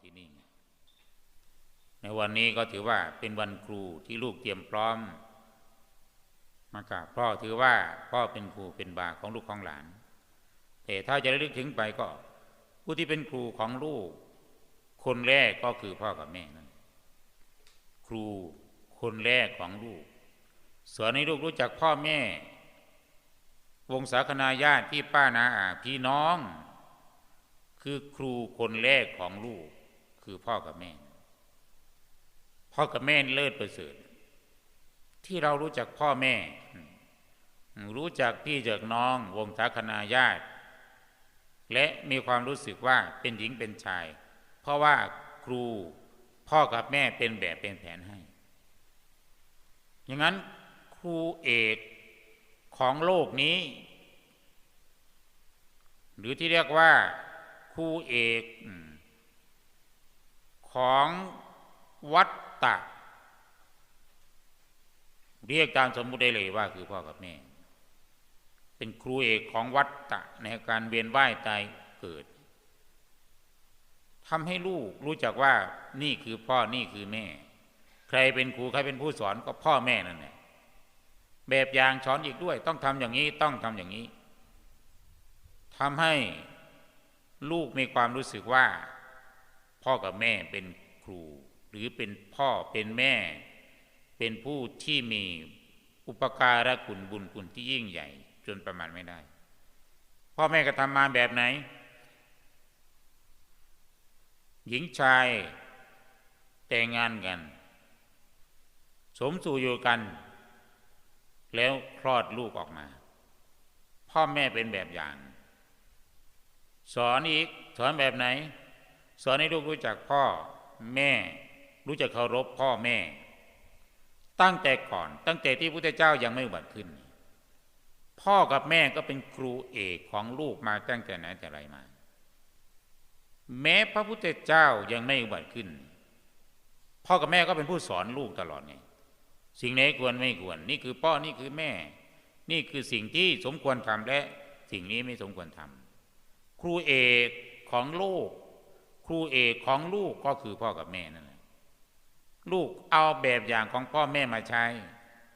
ที่นี่ ในวันนี้ก็ถือว่าเป็นวันครูที่ลูกเตรียมพร้อม มากราบพ่อถือว่าพ่อเป็นครูเป็นบาของลูกของหลาน แต่ถ้าจะระลึกถึงไปก็ ผู้ที่เป็นครูของลูก คนแรกก็คือพ่อกับแม่นั่นครูคนแรกของลูกสอนให้ลูกรู้จักพ่อแม่ วงศาคณาญาติพี่ป้านาอาพี่น้อง คือครูคนแรกของลูก คือพ่อกับแม่ พ่อกับแม่เลิศประเสริฐ ที่เรารู้จักพ่อแม่ รู้จักพี่จากน้องวงศาคณาญาติ และมีความรู้สึกว่าเป็นหญิงเป็นชาย เพราะว่าครูพ่อกับแม่เป็นแบบเป็นแผนให้ อย่างนั้นครูเอกของโลกนี้ หรือที่เรียกว่าครูเอก ของวัตตะ เรียกตามสมมุติได้เลยว่าคือพ่อกับแม่ เป็นครูเอกของวัตตะในการเวียนว่ายตายเกิดทำให้ลูกรู้จักว่านี่คือพ่อนี่คือแม่ ใครเป็นครูใครเป็นผู้สอนก็พ่อแม่นั่นแหละแบบอย่างสอนอีกด้วย ต้องทำอย่างนี้ต้องทำอย่างนี้ทำให้ลูกมีความรู้สึกว่า พ่อกับแม่เป็นครู หรือเป็นพ่อเป็นแม่ เป็นผู้ที่มีอุปการะคุณบุญคุณที่ยิ่งใหญ่ จนประมาณไม่ได้ พ่อแม่ก็ทำมาแบบไหน หญิงชายแต่งงานกัน สมสู่อยู่กัน แล้วคลอดลูกออกมา พ่อแม่เป็นแบบอย่าง สอนอีกสอนแบบไหน สอนให้ลูกรู้จักพ่อแม่ รู้จักเคารพพ่อแม่ ตั้งแต่ก่อน ตั้งแต่ที่พระพุทธเจ้ายังไม่บัตขึ้น พ่อกับแม่ก็เป็นครูเอกของลูกมาตั้งแต่ไหนแต่ไรมา แม้พระพุทธเจ้ายังไม่บัตขึ้น พ่อกับแม่ก็เป็นผู้สอนลูกตลอดไงสิ่งไหนควรไม่ควร นี่คือพ่อนี่คือแม่ นี่คือสิ่งที่สมควรทำและสิ่งนี้ไม่สมควรทำครูเอกของลูก รูเอกของลูกก็คือพ่อกับแม่นั่นแหละลูกเอาแบบอย่างของพ่อแม่มาใช้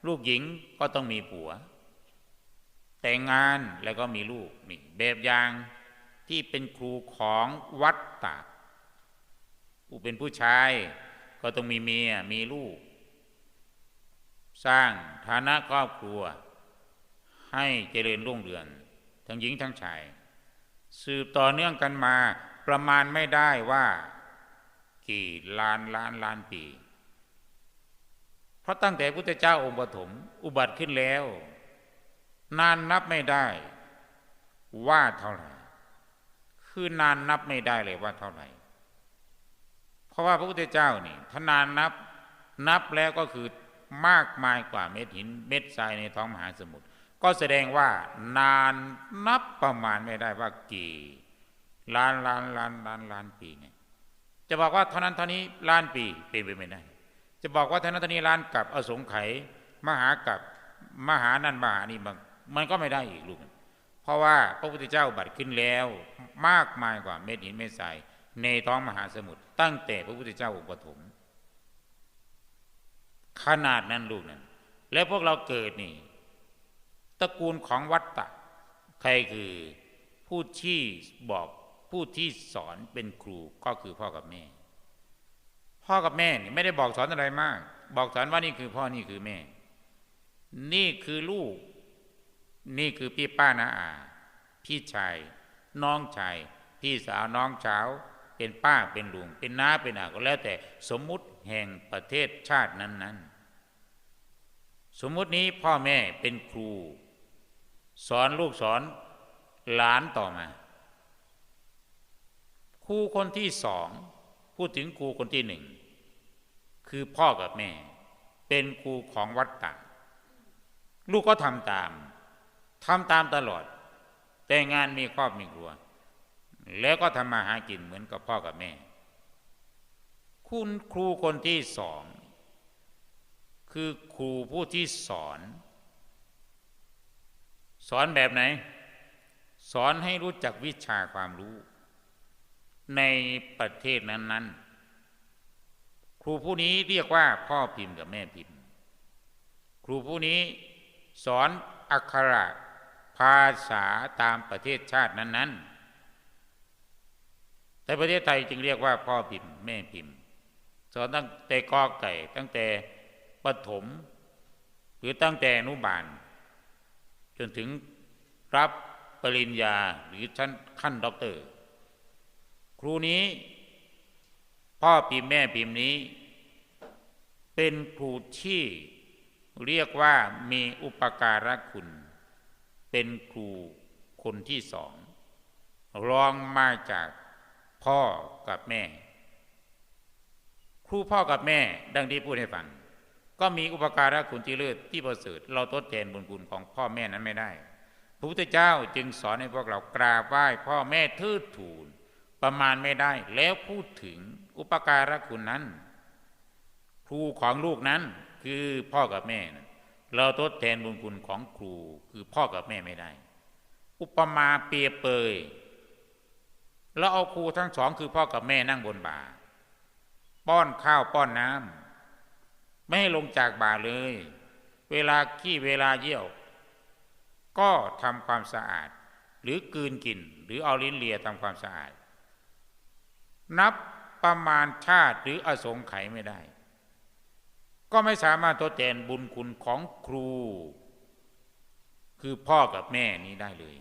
ลูกหญิงก็ต้องมีผัว แต่งงานแล้วก็มีลูกนี่แบบอย่างที่เป็นครูของวัดตาผู้เป็นผู้ชายก็ต้องมีเมียมีลูก สร้างฐานะครอบครัว ให้เจริญรุ่งเรืองทั้งหญิงทั้งชาย สืบต่อเนื่องกันมา ประมาณไม่ได้ว่า กี่ล้านล้านล้านปี เพราะตั้งแต่พุทธเจ้าองค์ปฐมอุบัติขึ้นแล้ว นานนับไม่ได้ว่าเท่าไหร่ คือนานนับไม่ได้เลยว่าเท่าไหร่ เพราะว่าพระพุทธเจ้านี่ถ้านานนับนับแล้วก็คือมากมายกว่าเม็ดหิน เม็ดทรายในท้องมหาสมุทรก็แสดงว่านานนับประมาณไม่ได้ว่ากี่ ล้านล้านล้านล้านล้านปีเนี่ยจะบอกว่าเท่านั้นเท่านี้ล้านปีเป็นไปไม่ได้ จะบอกว่าเท่านั้นเท่านี้ล้านกับอสงไขยมหากับมหานันมหานี่มันมันก็ไม่ได้อีกลูกเพราะว่าพระพุทธเจ้าบัตรขึ้นแล้วมากมายกว่าเม็ดหินเม็ดทรายในท้องมหาสมุทรตั้งแต่พระพุทธเจ้าอุปถมขนาดนั้นลูกนั้น แล้วพวกเราเกิดนี่ ตระกูลของวัตตะ ใครคือผู้ที่บอก ผู้ที่สอนเป็นครูก็คือพ่อกับแม่ พ่อกับแม่นี่ไม่ได้บอกสอนอะไรมาก บอกสอนว่านี่คือพ่อนี่คือแม่ นี่คือลูก นี่คือพี่ป้านาอา พี่ชาย น้องชาย พี่สาวน้องสาวเป็นป้าเป็นลุงเป็นน้าเป็นอาก็แล้วแต่สมมุติแห่งประเทศชาตินั้น ๆ สมมุตินี้พ่อแม่เป็นครู สอนลูกสอนหลานต่อมา ครูคนที่สองพูดถึงครูคนที่หนึ่งคือพ่อกับแม่ เป็นครูของวัดต่างลูกก็ทำตามทำตามตลอด แต่งานมีครอบมีครัว แล้วก็ทำมาหากินเหมือนกับพ่อกับแม่ คุณครูคนที่สอง คือครูผู้ที่สอน สอนแบบไหน สอนให้รู้จักวิชาความรู้ ในประเทศนั้นๆ ครูผู้นี้เรียกว่าพ่อพิมพ์กับแม่พิมพ์ ครูผู้นี้สอนอักขระภาษาตามประเทศชาตินั้น ๆ แต่ประเทศไทยจึงเรียกว่าพ่อพิมพ์แม่พิมพ์ สอนตั้งแต่กอไก่ ตั้งแต่ปฐมหรือตั้งแต่นุบาล จนถึงรับปริญญาหรือชั้นขั้นด็อกเตอร์ รูนี้ พ่อพิมพ์แม่พิมพ์นี้ เป็นครูที่เรียกว่ามีอุปการะคุณ เป็นครูคนที่สองรองมาจากพ่อกับแม่ ครูพ่อกับแม่ ดังที่พูดให้ฟัง ก็มีอุปการะคุณที่เลิศที่ประเสริฐเราทดแทนบุญคุณของพ่อแม่นั้นไม่ได้พระพุทธเจ้าจึงสอนให้พวกเรากราบไหว้พ่อแม่ทื่อทูล ประมาณไม่ได้ แล้วพูดถึงอุปการะคุณนั้น ครูของลูกนั้นคือพ่อกับแม่นะเราทดแทนบุญคุณของครูคือพ่อกับแม่ไม่ได้ อุปมาเปรียบเปยเราเอาครูทั้งสองคือพ่อกับแม่นั่งบนบ่า ป้อนข้าวป้อนน้ำไม่ให้ลงจากบ่าเลย เวลาขี้เวลาเยี่ยว ก็ทำความสะอาด หรือกืนกิน หรือเอาลิ้นเลียทำความสะอาด นับประมาณชาติหรืออสงไขยไม่ได้ ก็ไม่สามารถทดแทนบุญคุณของครู คือพ่อกับแม่นี้ได้เลย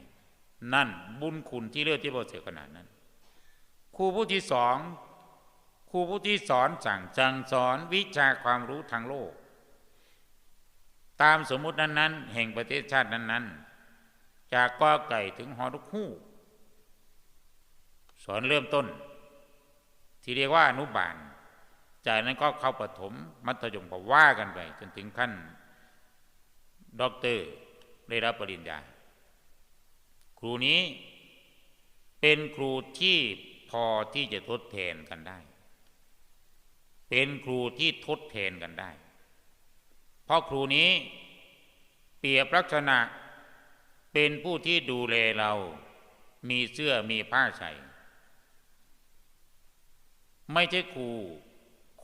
นั่นบุญคุณที่เลือดที่ประเสริฐขนาดนั้น ครูผู้ที่สองครูผู้ที่สอนสั่งจังสอนวิชาความรู้ทางโลก ตามสมมุตินั้น ๆ แห่งประเทศชาตินั้น ๆ จากกอไก่ถึงหอทุกคู่สอนเริ่มต้น ที่เรียกว่าอนุบาล จากนั้นก็เข้าปฐมมัธยมก็ว่ากันไป จนถึงขั้นด็อกเตอร์ได้รับปริญญา ครูนี้เป็นครูที่พอที่จะทดแทนกันได้ เป็นครูที่ทดแทนกันได้ เพราะครูนี้เปรียบลักษณะเป็นผู้ที่ดูแลเรา มีเสื้อมีผ้าใส่ ไม่ใช่ครู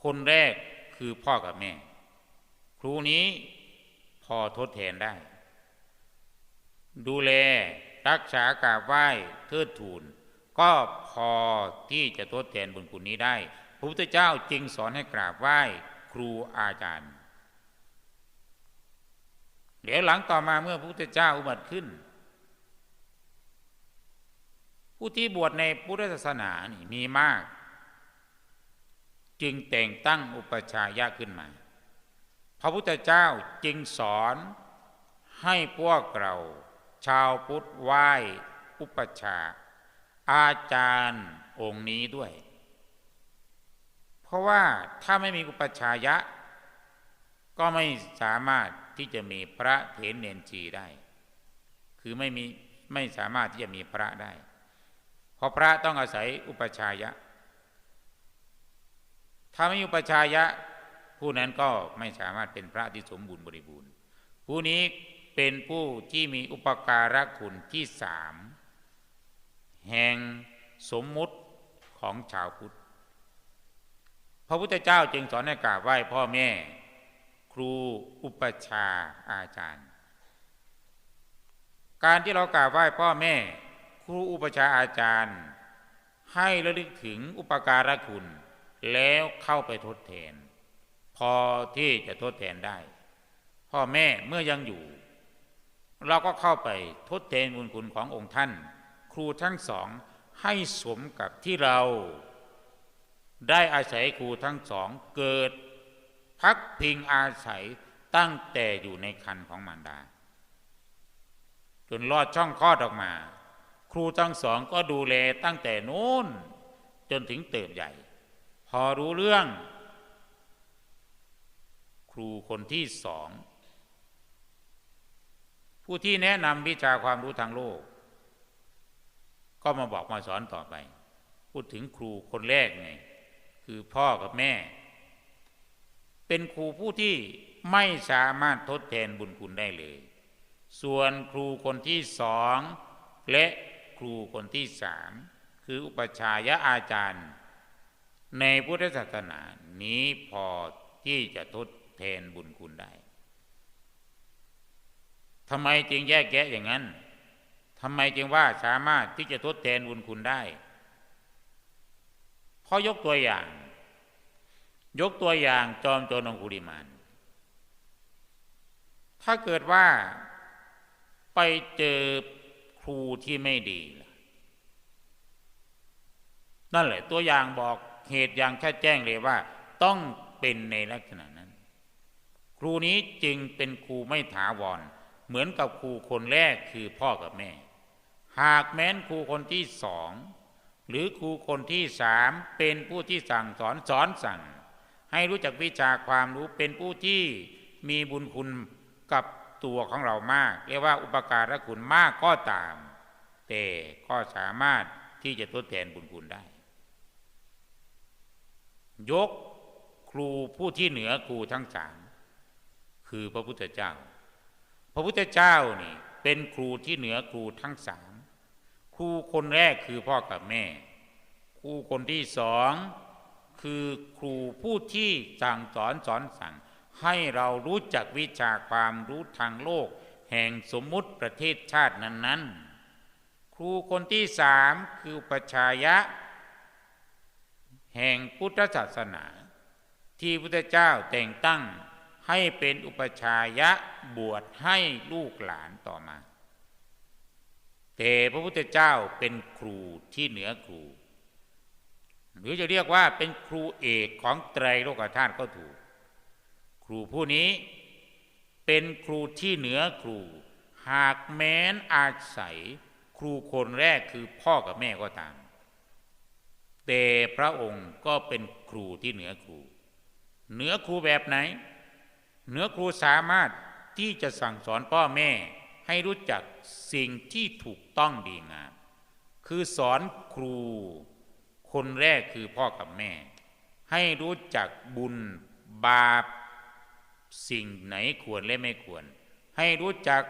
คนแรกคือพ่อกับแม่ ครูนี้พอทดแทนได้ ดูแลรักษากราบไหว้เทิดทูน ก็พอที่จะทดแทนบุญคุณนี้ได้พระพุทธเจ้าจึงสอนให้กราบไหว้ครูอาจารย์เดี๋ยวหลังต่อมาเมื่อพระพุทธเจ้าอุบัติขึ้น ผู้ที่บวชในพุทธศาสนานี่มีมาก จึงแต่งตั้งอุปชายะขึ้นมา พระพุทธเจ้าจึงสอนให้พวกเรา ชาวพุทธไหว้อุปชา อาจารย์องค์นี้ด้วย เพราะว่าถ้าไม่มีอุปชายะ ก็ไม่สามารถที่จะมีพระเถรเนนจีได้ คือไม่มีไม่สามารถที่จะมีพระได้ เพราะพระต้องอาศัยอุปชายะ ถ้าไม่อุปชายะ ผู้นั้นก็ไม่สามารถเป็นพระที่สมบูรณ์บริบูรณ์ ผู้นี้เป็นผู้ที่มีอุปการะคุณที่สามแห่งสมมุติของชาวพุทธ พระพุทธเจ้าจึงสอนให้กราบไหว้พ่อแม่ ครูอุปชาอาจารย์ การที่เรากราบไหว้พ่อแม่ ครูอุปชาอาจารย์ ให้ระลึกถึงอุปการะคุณ แล้วเข้าไปทดแทน พอที่จะทดแทนได้ พ่อแม่เมื่อยังอยู่ เราก็เข้าไปทดแทนบุญคุณขององค์ท่าน ครูทั้งสองให้สมกับที่เรา ได้อาศัยครูทั้งสองเกิด พักพิงอาศัยตั้งแต่อยู่ในคันของมารดา จนรอดช่องคลอดออกมา ครูทั้งสองก็ดูแลตั้งแต่นู้นจนถึงเติบใหญ่ พอรู้เรื่อง ครูคนที่สอง ผู้ที่แนะนำวิชาความรู้ทางโลก ก็มาบอกมาสอนต่อไป พูดถึงครูคนแรกไง คือพ่อกับแม่ เป็นครูผู้ที่ไม่สามารถทดแทนบุญคุณได้เลย ส่วนครูคนที่สอง และครูคนที่สาม คืออุปชายะอาจารย์ ในพุทธศาสนานี้พอที่จะทดแทนบุญคุณได้ทำไมจึงแยกแยะอย่างนั้นทำไมจึงว่าสามารถที่จะทดแทนบุญคุณได้เพราะยกตัวอย่าง ยกตัวอย่างจอมโจรองคุริมาน ถ้าเกิดว่าไปเจอครูที่ไม่ดี นั่นแหละตัวอย่างบอก เหตุอย่างชัดแจ้งเลยว่า ต้องเป็นในลักษณะนั้น ครูนี้จึงเป็นครูไม่ถาวร เหมือนกับครูคนแรกคือพ่อกับแม่ หากแม้นครูคนที่สองหรือครูคนที่สามเป็นผู้ที่สั่งสอนสอนสั่ง ให้รู้จักวิชาความรู้เป็นผู้ที่มีบุญคุณกับตัวของเรามาก เรียกว่าอุปการะคุณมากก็ตาม แต่ก็สามารถที่จะทดแทนบุญคุณได้ ยกครูผู้ที่เหนือครูทั้งสามคือพระพุทธเจ้า พระพุทธเจ้านี่เป็นครูที่เหนือครูทั้งสามครูคนแรกคือพ่อกับแม่ ครูคนที่สองคือครูผู้ที่สั่งสอนสอนสั่ง ให้เรารู้จักวิชาความรู้ทางโลก แห่งสมมุติประเทศชาตินั้น ๆ ครูคนที่สามคือประชายะ แห่งพุทธศาสนา ที่พุทธเจ้าแต่งตั้งให้เป็นอุปชายะบวชให้ลูกหลานต่อมา แต่พระพุทธเจ้าเป็นครูที่เหนือครู หรือจะเรียกว่าเป็นครูเอกของไตรโลกธาตุก็ถูก ครูผู้นี้เป็นครูที่เหนือครู หากแม้นอาศัยครูคนแรกคือพ่อกับแม่ก็ตาม แต่พระองค์ก็เป็นครูที่เหนือครู เหนือครูแบบไหน เหนือครูสามารถที่จะสั่งสอนพ่อแม่ให้รู้จักสิ่งที่ถูกต้องดีงาม คือสอนครู คนแรกคือพ่อกับแม่ ให้รู้จักบุญบาป สิ่งไหนควรและไม่ควร ให้รู้จัก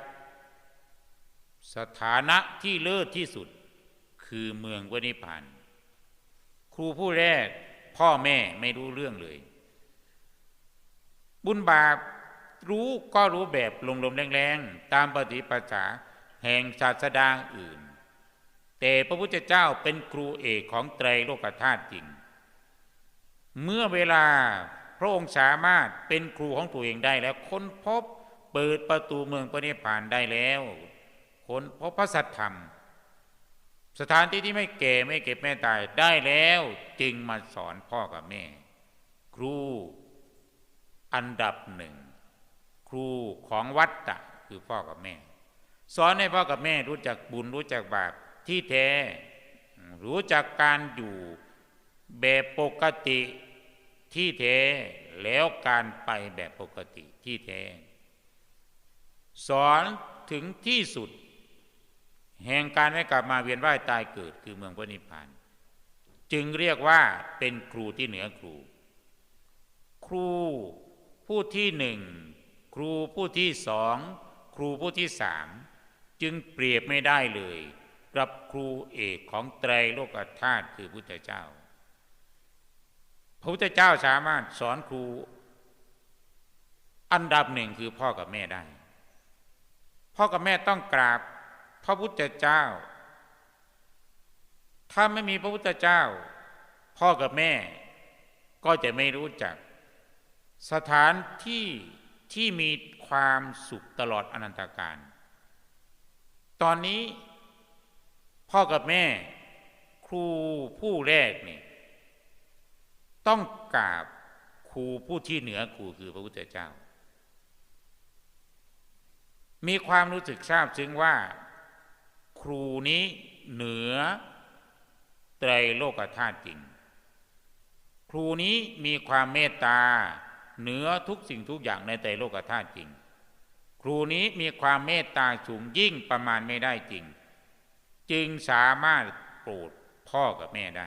สถานะที่เลิศที่สุด คือเมืองวนิพานค รูผู้แรก พ่อแม่ไม่รู้เรื่องเลย บุญบาปรู้ก็รู้แบบลมๆแรงๆ ตามปฏิปชาแห่งศาสดาอื่น แต่พระพุทธเจ้าเป็นครูเอกของไตรโลกธาตุจริง เมื่อเวลาพระองค์สามารถเป็นครูของตัวเองได้แล้วค้นพบเปิดประตูเมืองพระนิพพานได้แล้วค้นพบพระสัทธรรม สถานที่ที่ไม่แก่ไม่เก็บไม่ตายได้แล้วจึงมาสอนพ่อกับแม่ ครูอันดับหนึ่ง ครูของวัดตะคือพ่อกับแม่ สอนให้พ่อกับแม่รู้จักบุญรู้จักบาปที่แท้ รู้จักการอยู่แบบปกติที่แท้แล้วการไปแบบปกติที่แท้ สอนถึงที่สุด แห่งการไม่กลับมาเวียนว่ายตายเกิดคือเมืองพระนิพพาน จึงเรียกว่าเป็นครูที่เหนือครู ครูผู้ที่หนึ่งครูผู้ที่สองครูผู้ที่สามจึงเปรียบไม่ได้เลยกับครูเอกของไตรโลกธาตุคือพุทธเจ้า พระพุทธเจ้าสามารถสอนครู อันดับหนึ่งคือพ่อกับแม่ได้ พ่อกับแม่ต้องกราบ พระพุทธเจ้า ถ้าไม่มีพระพุทธเจ้า พ่อกับแม่ก็จะไม่รู้จัก สถานที่ที่มีความสุขตลอดอนันตการ ตอนนี้พ่อกับแม่ครูผู้แรกนี่ต้องกราบครูผู้ที่เหนือครูคือพระพุทธเจ้า มีความรู้สึกทราบซึ้งว่า ครูนี้เหนือไตรโลกธาตุจริง ครูนี้มีความเมตตาเหนือทุกสิ่งทุกอย่างในไตรโลกธาตุจริง ครูนี้มีความเมตตาสูงยิ่งประมาณไม่ได้จริง จึงสามารถโปรดพ่อกับแม่ได้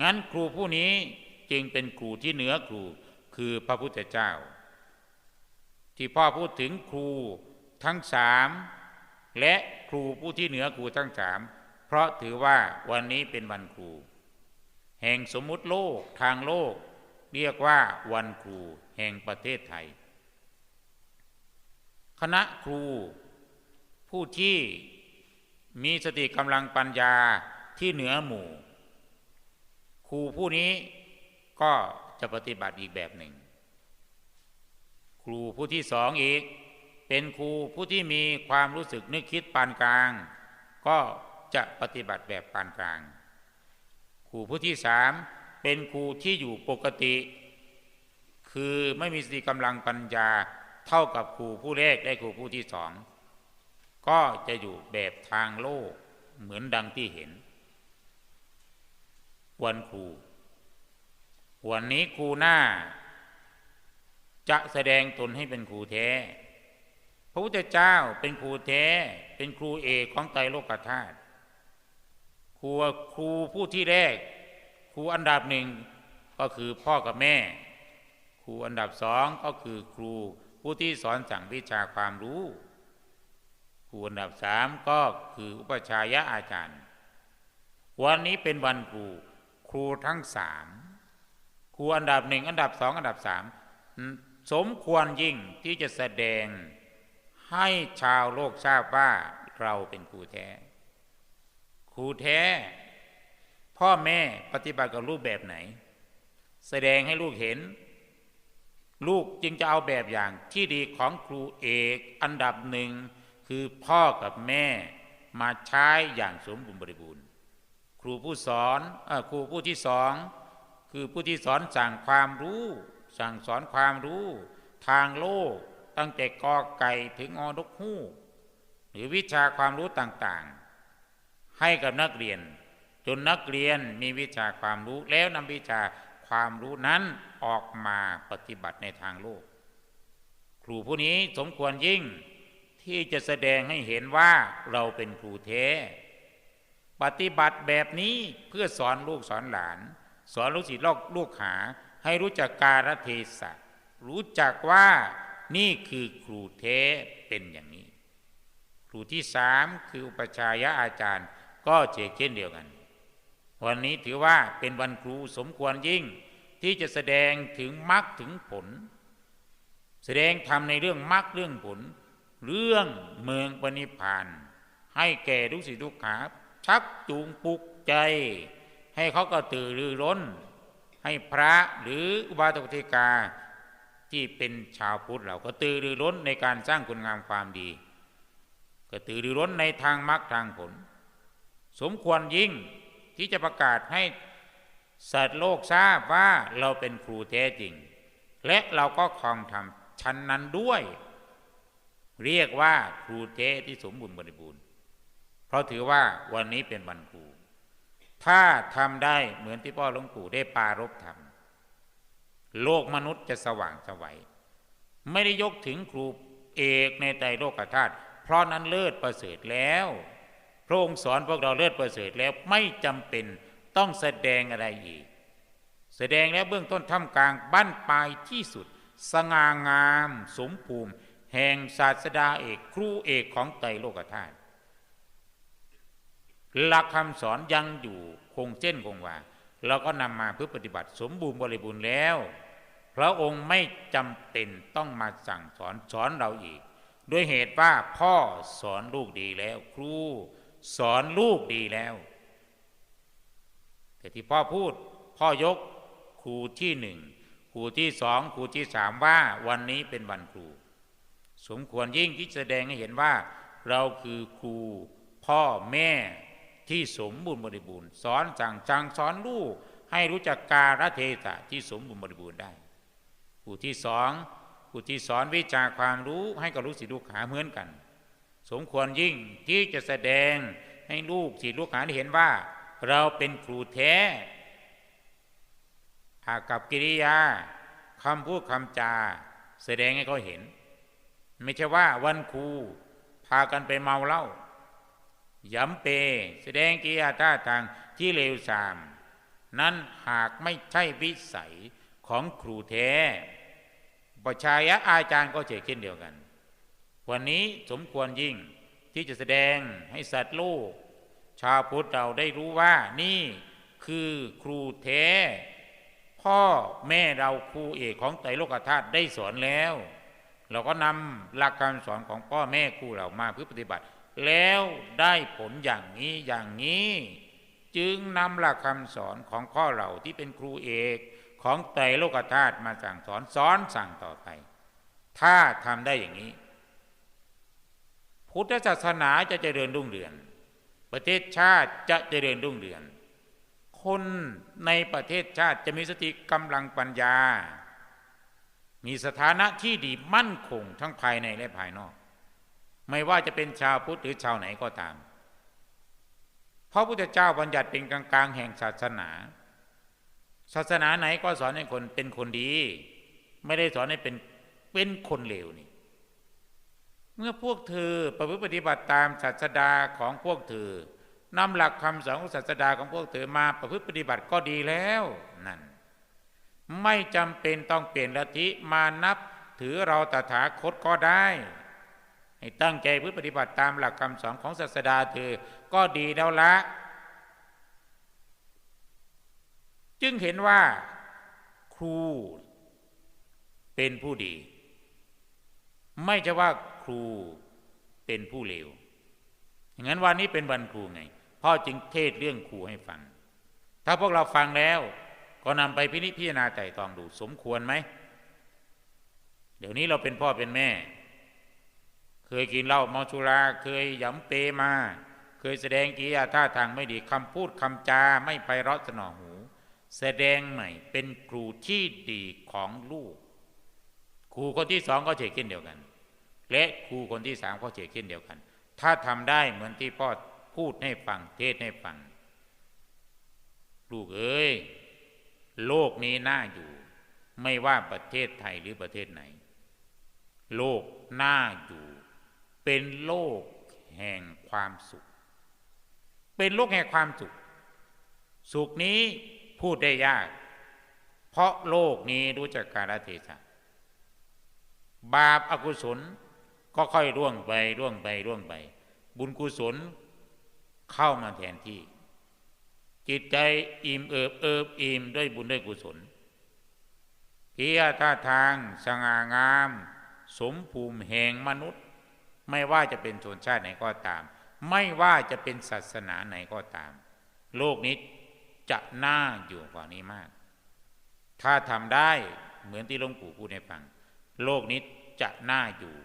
งั้นครูผู้นี้จึงเป็นครูที่เหนือครูคือพระพุทธเจ้า ที่พ่อพูดถึงครูทั้งสาม และครูผู้ที่เหนือครูทั้งสามเพราะถือว่าวันนี้เป็นวันครู แห่งสมมุติโลกทางโลก เรียกว่าวันครู แห่งประเทศไทย คณะครู ผู้ที่มีสติกำลังปัญญาที่เหนือหมู่ ครูผู้นี้ก็จะปฏิบัติอีกแบบหนึ่ง ครูผู้ที่สองอีก เป็นครูผู้ที่มีความรู้สึกนึกคิดปานกลาง ก็จะปฏิบัติแบบปานกลาง ครูผู้ที่สามเป็นครูที่อยู่ปกติ คือไม่มีสติกำลังปัญญาเท่ากับครูผู้แรกได้ครูผู้ที่สองก็จะอยู่แบบทางโลกเหมือนดังที่เห็นวันครู วันนี้ครูหน้า จะแสดงตนให้เป็นครูแท้ พระพุทธเจ้าเป็นครูแท้ เป็นครูเอกของไตรโลกธาตุครูครูผู้ที่แรก ครูอันดับหนึ่งก็คือพ่อกับแม่ ครูอันดับสองก็คือครูผู้ที่สอนสั่งวิชาความรู้ ครูอันดับสามก็คืออุปชายะอาจารย์ วันนี้เป็นวันครู ครูทั้งสามครูอันดับหนึ่งอันดับสองอันดับสามสมควรยิ่งที่จะแสดง ให้ชาวโลกทราบว่าเราเป็นครูแท้ ครูแท้ พ่อแม่ปฏิบัติกับลูกแบบไหน แสดงให้ลูกเห็น ลูกจึงจะเอาแบบอย่างที่ดีของครูเอกอันดับหนึ่งคือพ่อกับแม่มาใช้อย่างสมบูรณ์บริบูรณ์ ครูผู้สอนอครูผู้ที่สองคือผู้ที่สอนสั่งความรู้ สั่งสอนความรู้ ทางโลก ตั้งแต่กอไก่ถึงอนกฮูกหรือวิชาความรู้ต่างๆ ให้กับนักเรียน จนนักเรียนมีวิชาความรู้แล้วนำวิชาความรู้นั้นออกมาปฏิบัติในทางโลก ครูผู้นี้สมควรยิ่งที่จะแสดงให้เห็นว่าเราเป็นครูเทปฏิบัติแบบนี้เพื่อสอนลูกสอนหลาน สอนลูกศิษย์ลูกหา ให้รู้จักการเทศะรู้จักว่า นี่คือครูเทเป็นอย่างนี้ ครูที่สามคืออุปชายะอาจารย์ ก็เช่นเช่นเดียวกัน วันนี้ถือว่าเป็นวันครูสมควรยิ่งที่จะแสดงถึงมรรคถึงผล แสดงทำในเรื่องมรรคเรื่องผล เรื่องเมืองปณิพาน ให้แก่ทุกสิทุกขาชักจูงปลุกใจ ให้เขาก็ตื่นรือร้น ให้พระหรืออุบาสกติกา ที่เป็นชาวพุทธเราก็ตื่นรือร้นในการสร้างคุณงามความดี ก็ตื่นรือร้นในทางมรรคทางผล สมควรยิ่งที่จะประกาศให้สัตว์โลกทราบว่าเราเป็นครูแท้จริง และเราก็คลองทำชั้นนั้นด้วย เรียกว่าครูเทที่สมบูรณ์บริบูรณ์ เพราะถือว่าวันนี้เป็นวันครู ถ้าทำได้เหมือนที่พ่อหลวงปู่ได้ปารบทำ โลกมนุษย์จะสว่างสวัยไม่ได้ยกถึงครูเอกในใจโลกธาตุเพราะนั้นเลิศประเสริฐแล้ว พระองค์สอนพวกเราเลิศประเสริฐแล้วไม่จำเป็นต้องแสดงอะไรอีก แสดงแล้วเบื้องต้นท่ามกลางบ้านปลายที่สุด สง่างาม สมภูมิ แห่งศาสดาเอกครูเอกของไตรโลกธาตุหลักคำสอนยังอยู่คงเส้นคงวาเราก็นำมาเพื่อปฏิบัติสมบูรณ์บริบูรณ์แล้ว พระองค์ไม่จำเป็นต้องมาสั่งสอนสอนเราอีก ด้วยเหตุว่าพ่อสอนลูกดีแล้ว ครูสอนลูกดีแล้ว แต่ที่พ่อพูด พ่อยกครูที่หนึ่งครูที่สองครูที่สามว่าวันนี้เป็นวันครู สมควรยิ่งที่แสดงให้เห็นว่า เราคือครูพ่อแม่ที่สมบูรณ์บริบูรณ์ สอนสั่งจังสอนลูกให้รู้จักการะเทศะที่สมบูรณ์บริบูรณ์ได้ ครูที่สองครูที่สอนวิชาความรู้ให้กับลูกศิษย์ลูกหาเหมือนกัน สมควรยิ่งที่จะแสดงให้ลูกศิษย์ลูกหาได้เห็นว่า เราเป็นครูแท้อากับกิริยาคำพูดคำจา แสดงให้เขาเห็น ไม่ใช่ว่าวันครูพากันไปเมาเหล้าย้ำเป แสดงกิริยาท่าทางที่เลวทราม นั้นหากไม่ใช่วิสัย ของครูแท้ปชายะอาจารย์ก็เช่นเดียวกัน วันนี้สมควรยิ่งที่จะแสดงให้สัตว์โลก ชาวพุทธเราได้รู้ว่านี่คือครูแท้ พ่อแม่เราครูเอกของไตรโลกธาตุได้สอนแล้ว เราก็นำหลักการสอนของพ่อแม่ครูเรามาเพื่อปฏิบัติ แล้วได้ผลอย่างนี้อย่างนี้ จึงนำหลักคำสอนของพ่อเราที่เป็นครูเอก ของไตรโลกธาตุมาสั่งสอนสอนสั่งต่อไป ถ้าทำได้อย่างนี้ พุทธศาสนาจะเจริญรุ่งเรือง ประเทศชาติจะเจริญรุ่งเรือง คนในประเทศชาติจะมีสติกำลังปัญญา มีสถานะที่ดีมั่นคงทั้งภายในและภายนอก ไม่ว่าจะเป็นชาวพุทธหรือชาวไหนก็ตามเพราะพุทธเจ้าบัญญัติเป็นกลางๆแห่งศาสนา ศาสนาไหนก็สอนให้คนเป็นคนดี ไม่ได้สอนให้เป็นเป็นคนเลวนี่ เมื่อพวกเธอประพฤติปฏิบัติตามศาสดาของพวกเธอนำหลักคำสอนของศาสดาของพวกเธอมาประพฤติปฏิบัติก็ดีแล้วนั่นไม่จำเป็นต้องเปลี่ยนลัทธิมานับถือเราตถาคตก็ได้ให้ตั้งใจพฤติปฏิบัติตามหลักคำสอนของศาสดาเธอก็ดีแล้วละ จึงเห็นว่าครูเป็นผู้ดี ไม่จะว่าครูเป็นผู้เลวอย่างนั้นวันนี้เป็นวันครูไงพ่อจึงเทศเรื่องครูให้ฟัง ถ้าพวกเราฟังแล้วก็นำไปพินิจพิจารณาใจตองดูสมควรไหม เดี๋ยวนี้เราเป็นพ่อเป็นแม่ เคยกินเหล้าเมาสุราเคยหยำเปมา เคยแสดงกิริยาท่าทางไม่ดีคำพูดคำจาไม่ไพเราะสนอหู แสดงใหม่เป็นครูที่ดีของลูก ครูคนที่สองก็เฉกเช่นเดียวกัน และครูคนที่สามก็เฉกเช่นเดียวกัน ถ้าทำได้เหมือนที่พ่อพูดให้ฟังเทศให้ฟัง ลูกเอ้ยโลกนี้น่าอยู่ ไม่ว่าประเทศไทยหรือประเทศไหน โลกน่าอยู่ เป็นโลกแห่งความสุข เป็นโลกแห่งความสุข สุขนี้ พูดได้ยาก เพราะโลกนี้รู้จักกาลเทศะบาปอากุศลก็ค่อยร่วงไปร่วงไปร่วงไป บุญกุศลเข้ามาแทนที่ จิตใจอิ่มเอิบเอิบอิ่มด้วยบุญด้วยกุศลกิริยท่าทางสง่างาม สมภูมิแห่งมนุษย์ ไม่ว่าจะเป็นชนชาติไหนก็ตาม ไม่ว่าจะเป็นศาสนาไหนก็ตาม โลกนี้ จะน่าอยู่กว่านี้มาก ถ้าทำได้เหมือนที่หลวงปู่พูดให้ฟัง โลกนี้จะน่าอยู่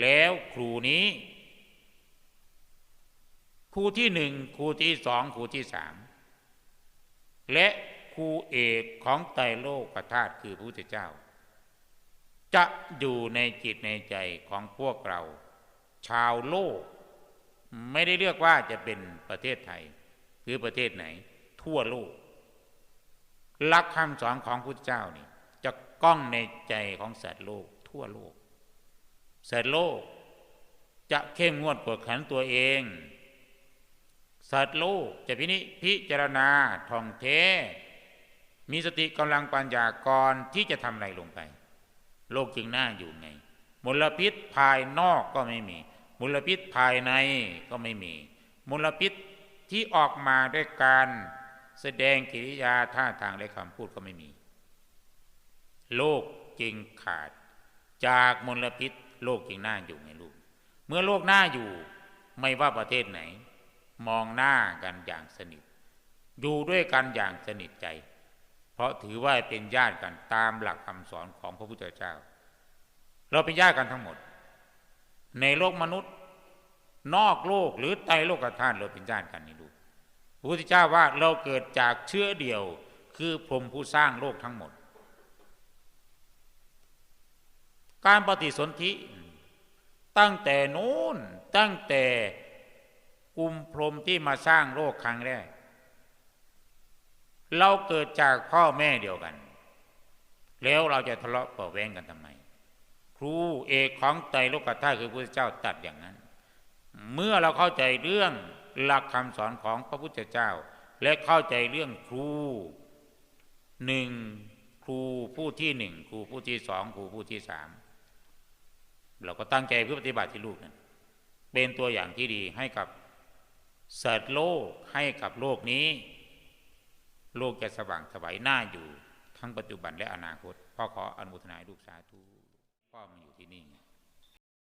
แล้วครูนี้ ครูที่หนึ่งครูที่สองครูที่สามและครูเอกของไตรโลกธาตุคือพระพุทธเจ้า จะอยู่ในจิตในใจของพวกเรา ชาวโลก ไม่ได้เลือกว่าจะเป็นประเทศไทย หรือประเทศไหน ทั่วโลกหลักคำสอนของพุทธเจ้านี่ จะก้องในใจของสัตว์โลก ทั่วโลกสัตว์โลก จะเข้มงวดกวดขันตัวเอง สัตว์โลกจะพินิพิจารณาท่องเท มีสติกำลังปัญญากรที่จะทำอะไรลงไป โลกจึงน่าอยู่ไงมลพิษภายนอกก็ไม่มีมลพิษภายในก็ไม่มีมลพิษที่ออกมาด้วยการ แสดงกิริยาท่าทางและคำพูดก็ไม่มี โลกจึงขาด จากมลพิษ โลกจึงน่าอยู่ไงลูก เมื่อโลกน่าอยู่ไม่ว่าประเทศไหน มองหน้ากันอย่างสนิท อยู่ด้วยกันอย่างสนิทใจ เพราะถือว่าเป็นญาติกันตามหลักคำสอนของพระพุทธเจ้า เราเป็นญาติกันทั้งหมด ในโลกมนุษย์ นอกโลกหรือใต้โลกธาตุเราเป็นญาติกันนี่ พระพุทธเจ้าว่าเราเกิดจากเชื้อเดียว คือพรมผู้สร้างโลกทั้งหมด การปฏิสนธิตั้งแต่นู้นตั้งแต่กุมพรมที่มาสร้างโลกครั้งแรก เราเกิดจากพ่อแม่เดียวกัน แล้วเราจะทะเลาะเปาแวงกันทำไม ครูเอกของไตรโลกธาตุคือพระเจ้าตัดอย่างนั้น เมื่อเราเข้าใจเรื่อง หลักคำสอนของพระพุทธเจ้า และเข้าใจเรื่องครูหนึ่งครูผู้ที่หนึ่งครูผู้ที่สองครูผู้ที่สามเราก็ตั้งใจเพื่อปฏิบัติที่ลูกนั้นเป็นตัวอย่างที่ดีให้กับเสริฐโลกให้กับโลกนี้ โลกจะสว่างไสวัยน่าอยู่ ทั้งปัจจุบันและอนาคตพ่อขออนุโมทนาให้ลูกสาธุพ่อมาอยู่ที่นี่ง